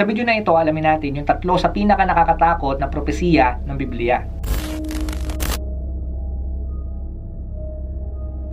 Sa video na ito, alamin natin yung tatlo sa pinaka nakakatakot na propesiya ng Biblia.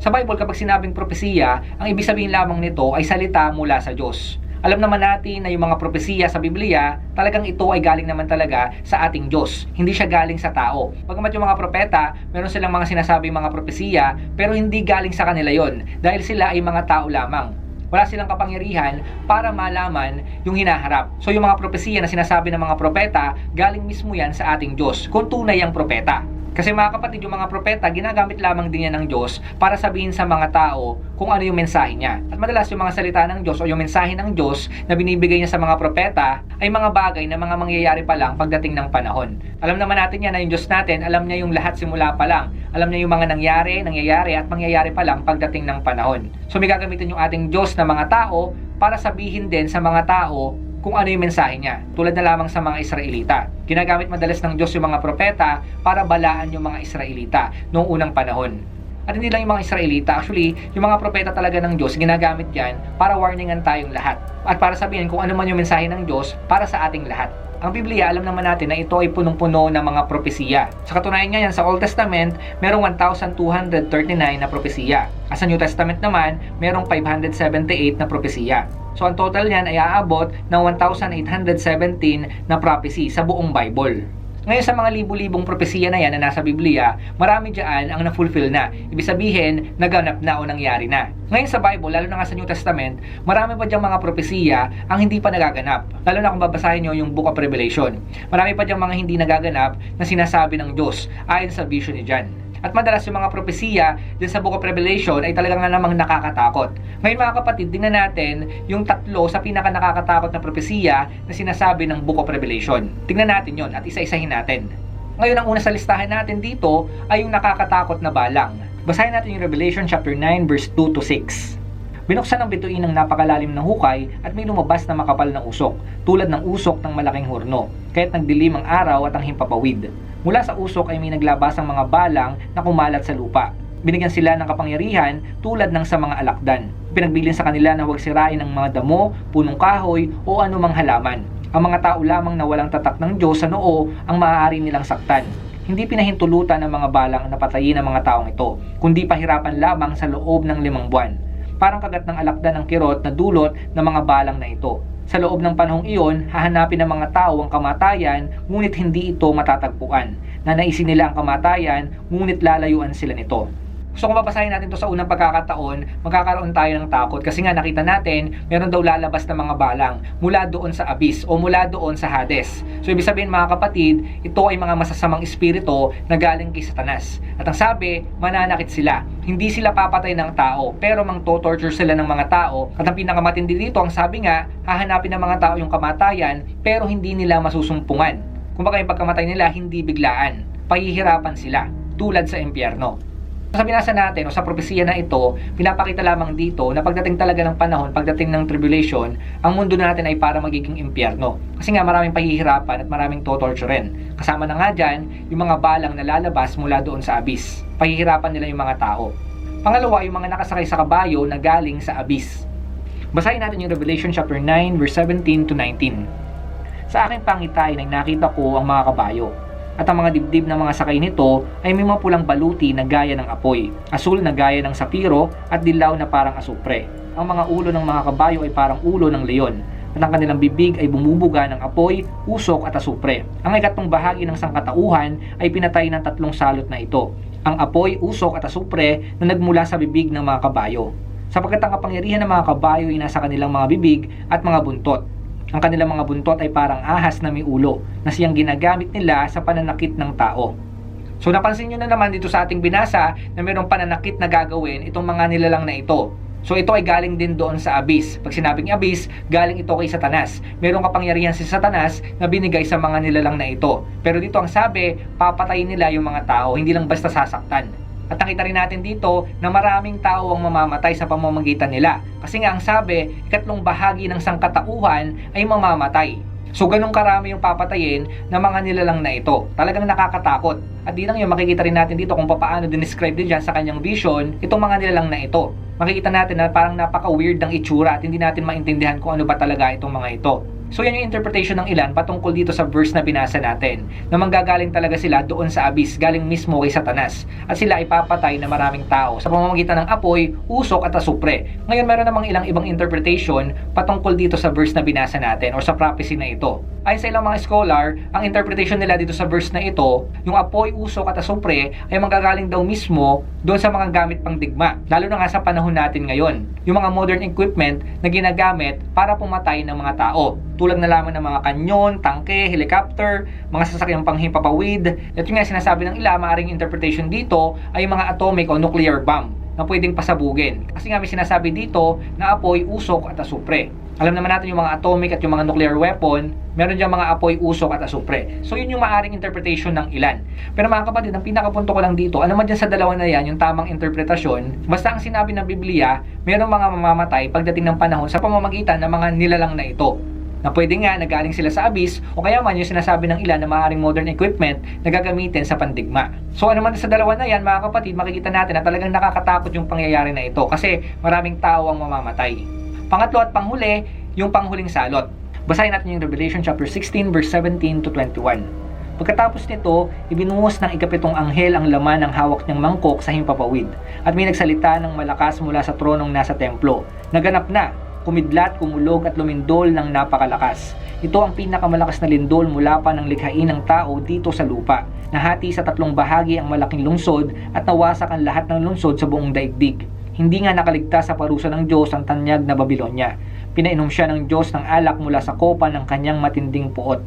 Sa Bible, kapag sinabing propesiya, ang ibig sabihin lamang nito ay salita mula sa Diyos. Alam naman natin na yung mga propesiya sa Biblia, talagang ito ay galing naman talaga sa ating Diyos. Hindi siya galing sa tao. Pagkamat yung mga propeta, meron silang mga sinasabing mga propesiya, pero hindi galing sa kanila yon dahil sila ay mga tao lamang. Wala silang kapangyarihan para malaman yung hinaharap. So yung mga propesiya na sinasabi ng mga propeta, galing mismo yan sa ating Diyos, kung tunay ang propeta. Kasi mga kapatid, yung mga propeta, ginagamit lamang din yan ng Diyos para sabihin sa mga tao kung ano yung mensahe niya. At madalas yung mga salita ng Diyos o yung mensahe ng Diyos na binibigay niya sa mga propeta ay mga bagay na mga mangyayari pa lang pagdating ng panahon. Alam naman natin yan na yung Diyos natin, alam niya yung lahat simula pa lang. Alam niya yung mga nangyari, nangyayari at mangyayari pa lang pagdating ng panahon. So may gagamitin yung ating Diyos na mga tao para sabihin din sa mga tao kung ano yung mensahe niya. Tulad na lamang sa mga Israelita. Ginagamit madalas ng Diyos yung mga propeta para balaan yung mga Israelita noong unang panahon. At hindi lang yung mga Israelita, actually, yung mga propeta talaga ng Diyos, ginagamit yan para warningan tayong lahat. At para sabihin kung ano man yung mensahe ng Diyos para sa ating lahat. Ang Biblia, alam naman natin na ito ay punong-puno ng mga propesiya. Sa katunayan nga yan, sa Old Testament, merong 1,239 na propesiya. At sa New Testament naman, merong 578 na propesiya. So ang total niyan ay aabot ng 1,817 na prophecy sa buong Bible. Ngayon sa mga libu-libong propesiya na yan na nasa Biblia, marami dyan ang na-fulfill na. Ibig sabihin, naganap na o nangyari na. Ngayon sa Bible, lalo na nga sa New Testament, marami pa dyan mga propesiya ang hindi pa nagaganap. Lalo na kung babasahin nyo yung Book of Revelation. Marami pa dyan mga hindi nagaganap na sinasabi ng Diyos ayon sa vision ni John. At madalas yung mga propesiya din sa Book of Revelation ay talagang nga namang nakakatakot. Ngayon mga kapatid, tingnan natin yung tatlo sa pinaka nakakatakot na propesiya na sinasabi ng Book of Revelation. Tingnan natin yon at isa-isahin natin. Ngayon ang una sa listahan natin dito ay yung nakakatakot na balang. Basahin natin yung Revelation chapter 9 verse 2 to 6. Binuksan ng bituin ng napakalalim ng hukay at may lumabas na makapal na usok, tulad ng usok ng malaking horno, kahit nagdilim ang araw at ang himpapawid. Mula sa usok ay may naglabas ang mga balang na kumalat sa lupa. Binigyan sila ng kapangyarihan tulad ng sa mga alakdan. Pinagbilin sa kanila na huwag sirain ang mga damo, punong kahoy o anumang halaman. Ang mga tao lamang na walang tatak ng Diyos sa noo ang maaari nilang saktan. Hindi pinahintulutan ng mga balang na patayin ang mga taong ito, kundi pahirapan lamang sa loob ng limang buwan. Parang kagat ng alakdan ng kirot na dulot ng mga balang na ito. Sa loob ng panahong iyon, hahanapin ng mga tao ang kamatayan, ngunit hindi ito matatagpuan. Nanaisin nila ang kamatayan, ngunit lalayuan sila nito. So kung babasahin natin to sa unang pagkakataon, magkakaroon tayo ng takot kasi nga nakita natin, meron daw lalabas na mga balang mula doon sa abyss o mula doon sa Hades. So ibig sabihin mga kapatid, ito ay mga masasamang espiritu na galing kay Satanas. At ang sabi, mananakit sila. Hindi sila papatay ng tao, pero mang torture sila ng mga tao. At ang pinakamatindi dito, ang sabi nga, hahanapin ng mga tao yung kamatayan, pero hindi nila masusumpungan. Kung baka yung pagkamatay nila, hindi biglaan. Pahihirapan sila, tulad sa impyerno. Sa binasa natin o sa propesiya na ito, pinapakita lamang dito na pagdating talaga ng panahon, pagdating ng tribulation, ang mundo natin ay para magiging impyerno. Kasi nga maraming pahihirapan at maraming totorturen. Kasama na nga dyan, yung mga balang na lalabas mula doon sa abyss. Pahihirapan nila yung mga tao. Pangalawa, yung mga nakasakay sa kabayo na galing sa abyss. Basahin natin yung Revelation chapter 9 verse 17 to 19. Sa aking pangitain ay nakita ko ang mga kabayo at ang mga dibdib ng mga sakay nito ay may mga pulang baluti na gaya ng apoy, asul na gaya ng sapiro at dilaw na parang asupre. Ang mga ulo ng mga kabayo ay parang ulo ng leon at ang kanilang bibig ay bumubuga ng apoy, usok at asupre. Ang ikatlong bahagi ng sangkatauhan ay pinatay ng tatlong salot na ito, ang apoy, usok at asupre na nagmula sa bibig ng mga kabayo. Sapagkat ang kapangyarihan ng mga kabayo ay nasa kanilang mga bibig at mga buntot ang kanilang mga buntot ay parang ahas na may ulo na siyang ginagamit nila sa pananakit ng tao. So napansin nyo na naman dito sa ating binasa na mayroong pananakit na gagawin itong mga nilalang na ito. So ito ay galing din doon sa abyss. Pag sinabing abyss, galing ito kay Satanas. Mayroong kapangyarihan si Satanas na binigay sa mga nilalang na ito. Pero dito ang sabi, papatayin nila yung mga tao, hindi lang basta sasaktan. At nakita rin natin dito na maraming tao ang mamamatay sa pamamagitan nila. Kasi nga ang sabi, ikatlong bahagi ng sangkatauhan ay mamamatay. So ganun karami yung papatayin ng mga nilalang na ito. Talagang nakakatakot. At di lang yun, makikita rin natin dito kung paano dinescribe din dyan sa kanyang vision itong mga nilalang na ito. Makikita natin na parang napaka-weird ng itsura at hindi natin maintindihan kung ano ba talaga itong mga ito. So yan yung interpretation ng ilan patungkol dito sa verse na binasa natin na manggagaling talaga sila doon sa abyss galing mismo kay Satanas at sila ipapatay na maraming tao sa pamamagitan ng apoy, usok at asupre. Ngayon meron namang ilang ibang interpretation patungkol dito sa verse na binasa natin or sa prophecy na ito. Ayon sa ilang mga scholar, ang interpretation nila dito sa verse na ito, yung apoy, usok at asupre ay manggagaling daw mismo doon sa mga gamit pang digma. Lalo na nga sa panahon natin ngayon. Yung mga modern equipment na ginagamit para pumatay ng mga tao. Tulad na lamang ng mga kanyon, tangke, helicopter, mga sasakyang panghimpapawid. At yung nga sinasabi ng ila, maaaring interpretation dito ay mga atomic o nuclear bomb na pwedeng pasabugin. Kasi nga may sinasabi dito na apoy, usok at asupre. Alam naman natin yung mga atomic at yung mga nuclear weapon, meron diyang mga apoy, usok at asupre. So yun yung maaring interpretation ng ilan. Pero mga kapatid, ang pinakapunto ko lang dito, ano man dyan sa dalawa na yan, yung tamang interpretasyon, basta ang sinabi ng Biblia, merong mga mamamatay pagdating ng panahon sa pamamagitan ng mga nilalang na ito na pwede nga nagaling sila sa abyss o kaya man yung sinasabi ng ilan na maaaring modern equipment na gagamitin sa pandigma. So ano man sa dalawa na yan mga kapatid, makikita natin na talagang nakakatakot yung pangyayari na ito kasi maraming tao ang mamamatay. Pangatlo at panghuli, yung panghuling salot. Basahin natin yung Revelation chapter 16 verse 17 to 21. Pagkatapos nito, ibinuhos ng ikapitong anghel ang laman ng hawak niyang mangkok sa himpapawid at may nagsalita ng malakas mula sa tronong nasa templo. Naganap na, kumidlat, kumulog at lumindol ng napakalakas. Ito ang pinakamalakas na lindol mula pa ng likhain ng tao dito sa lupa. Nahati sa tatlong bahagi ang malaking lungsod at nawasak ang lahat ng lungsod sa buong daigdig. Hindi nga nakaligtas sa parusa ng Diyos ang tanyag na Babilonya. Pinainom siya ng Diyos ng alak mula sa kopa ng kanyang matinding puot.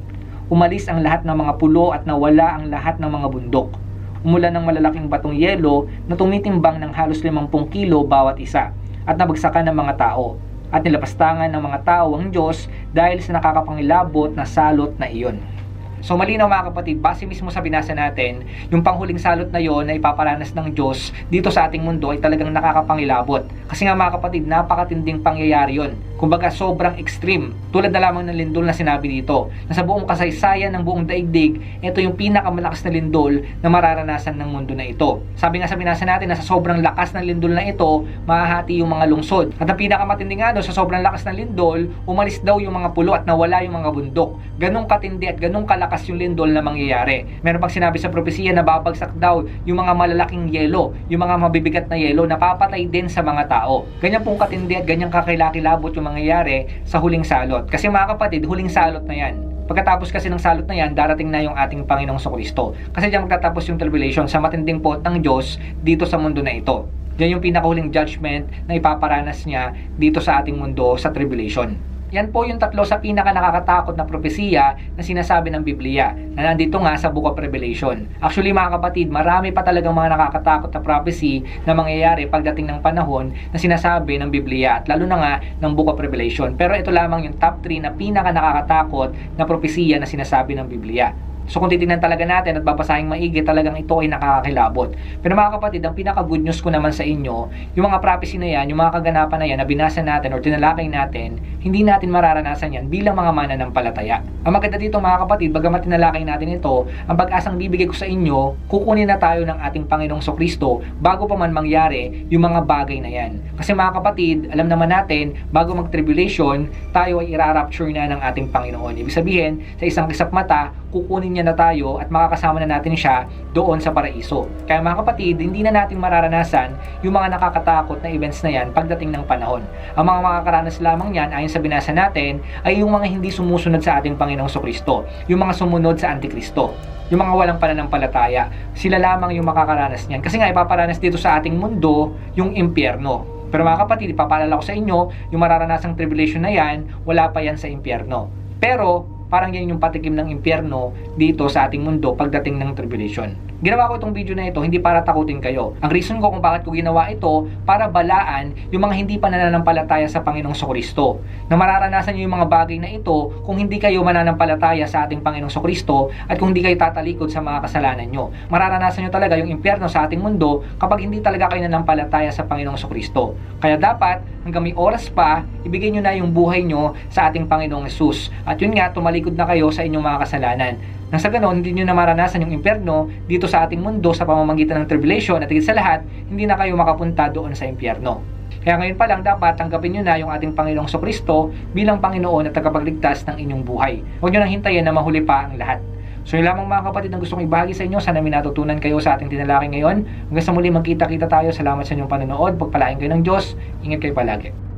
Umalis ang lahat ng mga pulo at nawala ang lahat ng mga bundok. Umulan ng malalaking batong yelo na tumitimbang ng halos 50 kilo bawat isa at nabagsakan ng mga tao at nilapastangan ng mga tao ang Diyos dahil sa nakakapangilabot na salot na iyon. So malinaw mga kapatid, base mismo sa binasa natin, yung panghuling salot na yon na ipaparanas ng Diyos dito sa ating mundo ay talagang nakakapangilabot. Kasi nga mga kapatid, napakatinding pangyayari yon. Kumbaga sobrang extreme. Tulad na lamang ng lindol na sinabi dito, na sa buong kasaysayan ng buong daigdig, ito yung pinakamalakas na lindol na mararanasan ng mundo na ito. Sabi nga sa binasa natin na sa sobrang lakas ng lindol na ito, mahahati yung mga lungsod. At ang pinakamatindi nga doon, sa sobrang lakas ng lindol, umalis daw yung mga pulo at nawala yung mga bundok. Ganong katindi at ganong kalakas yung lindol na mangyayari. Meron pang sinabi sa propesiya na babagsak daw yung mga malalaking yelo, yung mga mabibigat na yelo, napapatay din sa mga tao. Ganyan pong katindi at ganyang kakilakilabot yung mangyayari sa huling salot. Kasi mga kapatid, huling salot na yan. Pagkatapos kasi ng salot na yan, darating na yung ating Panginoong Kristo. Kasi diyan magtatapos yung tribulation sa matinding pot ng Diyos dito sa mundo na ito. Yan yung pinakahuling judgment na ipaparanas niya dito sa ating mundo sa tribulation. Yan po yung tatlo sa pinaka nakakatakot na propesiya na sinasabi ng Biblia na nandito nga sa Book of Revelation. Actually mga kapatid, marami pa talagang mga nakakatakot na prophecy na mangyayari pagdating ng panahon na sinasabi ng Biblia at lalo na nga ng Book of Revelation. Pero ito lamang yung top 3 na pinaka nakakatakot na propesiya na sinasabi ng Biblia. So kung titingnan talaga natin at babasahing maigi, talagang ito ay nakakakilabot. Pero mga kapatid, ang pinaka good news ko naman sa inyo, yung mga prophecy na yan, yung mga kaganapan na yan na binasa natin or tinalakay natin, hindi natin mararanasan yan bilang mga mananampalataya. Ang maganda dito mga kapatid, bagamat tinalakay natin ito, ang pag-asang bibigay ko sa inyo, kukunin na tayo ng ating Panginoong Kristo bago pa man mangyari yung mga bagay na yan. Kasi mga kapatid, alam naman natin, bago mag-tribulation, tayo ay irarapture na ng ating Panginoon. Ibig sabihin, sa isang kisap mata, kukunin niya na tayo at makakasama na natin siya doon sa paraiso. Kaya mga kapatid, hindi na natin mararanasan yung mga nakakatakot na events na yan pagdating ng panahon. Ang mga makakaranas lamang yan, ayon sa binasa natin, ay yung mga hindi sumusunod sa ating Panginoong Kristo, yung mga sumunod sa Antikristo yung mga walang pananampalataya, sila lamang yung makakaranas niyan. Kasi nga ipaparanas dito sa ating mundo yung impyerno. Pero mga kapatid, ipapaalala ko sa inyo, yung mararanasang tribulation na yan, wala pa yan sa impyerno. Pero parang yan yung patikim ng impyerno dito sa ating mundo pagdating ng tribulation. Ginawa ko itong video na ito hindi para takutin kayo. Ang reason ko kung bakit ko ginawa ito para balaan yung mga hindi pa nananampalataya sa Panginoong Kristo. Na mararanasan nyo yung mga bagay na ito kung hindi kayo mananampalataya sa ating Panginoong Kristo at kung hindi kayo tatalikod sa mga kasalanan nyo. Mararanasan nyo talaga yung impyerno sa ating mundo kapag hindi talaga kayo nananampalataya sa Panginoong Kristo. Kaya dapat hanggang may oras pa, ibigay nyo na yung buhay nyo sa ating Panginoong Yesus. At yun nga, tumalikod na kayo sa inyong mga kasalanan. Nang sa ganon, hindi nyo na maranasan yung impyerno dito sa ating mundo sa pamamagitan ng tribulation at higit sa lahat, hindi na kayo makapunta doon sa impyerno. Kaya ngayon pa lang dapat tanggapin nyo na yung ating Panginoong Kristo bilang Panginoon at tagapagligtas ng inyong buhay. Huwag nyo nang hintayin na mahuli pa ang lahat. So yun lamang mga kapatid ang gusto kong ibahagi sa inyo. Sana may natutunan kayo sa ating tinalaki ngayon. Hanggang sa muli magkita-kita tayo. Salamat sa inyong panonood. Pagpalain kayo ng Diyos. Ingat kayo palagi.